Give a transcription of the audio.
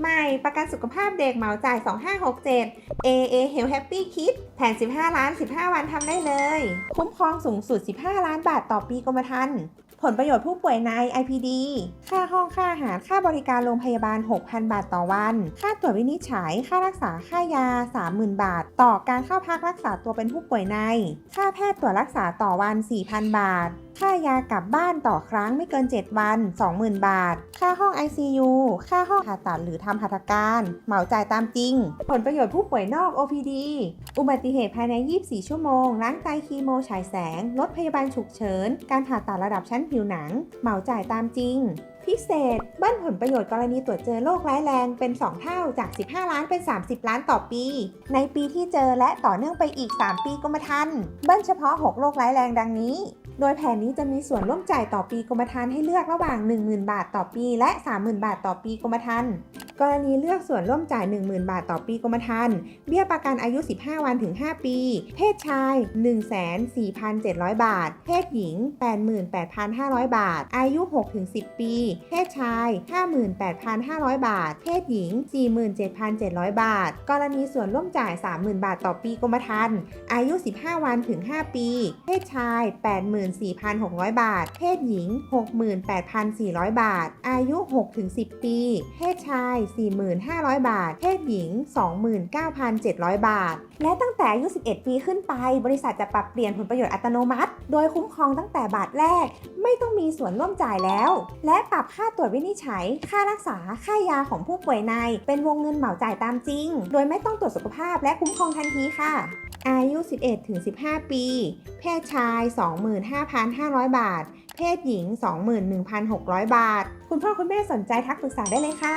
ใหม่ประกันสุขภาพเด็กเหมาจ่าย 2567 AA Health Happy Kids แผน 15 ล้าน 15 วันทำได้เลย คุ้มครองสูงสุด 15 ล้านบาทต่อปีกรมธรรม์ ผลประโยชน์ผู้ป่วยใน IPD ค่าห้องค่าอาหารค่าบริการโรงพยาบาล 6,000 บาทต่อวัน ค่าตรวจวินิจฉัย ค่ารักษาค่ายา 30,000 บาท ต่อการเข้าพักรักษาตัวเป็นผู้ป่วยใน ค่าแพทย์ตรวจรักษาต่อวัน 4,000 บาท ค่ายากลับบ้านต่อครั้งไม่เกิน 7 วัน 20,000 บาท ค่าห้อง ICU ค่าห้องผ่าตัดหรือทำหัตถการ เหมาจ่ายตามจริง ผลประโยชน์ผู้ป่วยนอก OPD อุบัติเหตุภายใน 24 ชั่วโมง ล้างไตคีโมฉายแสง รถพยาบาลฉุกเฉิน การผ่าตัดระดับชั้นผิวหนัง เหมาจ่ายตามจริง พิเศษเบิ้ลผลประโยชน์กรณีตรวจเจอโรคร้ายแรงเป็น 2 เท่าจาก 15 ล้านเป็น 30 ล้านต่อปี ในปีที่เจอและต่อเนื่องไปอีก 3 ปีกรมธรรม์เบิ้ลเฉพาะ 6 โรคร้ายแรงดังนี้ โดยแผนนี้จะมีส่วนร่วมจ่ายต่อปีกรมธรรม์ให้เลือกระหว่าง 10,000 บาทต่อปี และ 30,000 บาทต่อปีกรมธรรม์ กรณีเลือกส่วนร่วมจ่าย 10,000 บาทต่อปีกรมธรรม์เบี้ยประกันอายุ 15 วันถึง 5 ปี เพศชาย 14,700 บาท เพศหญิง 88,500 บาท อายุ 6-10 ปี เพศชาย 58,500 บาท เพศหญิง 47,700 บาท กรณีส่วนร่วมจ่าย 30,000 บาทต่อปีกรมธรรม์อายุ 15 วันถึง 5 ปี เพศชาย 84,600 บาท เพศหญิง 68,400 บาท อายุ 6-10 ปี เพศชาย4,500 บาท เพศหญิง 29,700 บาท และตั้งแต่อายุ 11 ปีขึ้นไป บริษัทจะปรับเปลี่ยนผลประโยชน์อัตโนมัติ โดยคุ้มครองตั้งแต่บาทแรก ไม่ต้องมีส่วนร่วมจ่ายแล้ว และปรับค่าตรวจวินิจฉัย ค่ารักษา ค่ายาของผู้ป่วยใน เป็นวงเงินเหมาจ่ายตามจริง โดยไม่ต้องตรวจสุขภาพและคุ้มครองทันทีค่ะอายุ 11-15 ปี เพศชาย 25,500 บาท เพศหญิง 21,600 บาท คุณพ่อคุณแม่สนใจทักปรึกษาได้เลยค่ะ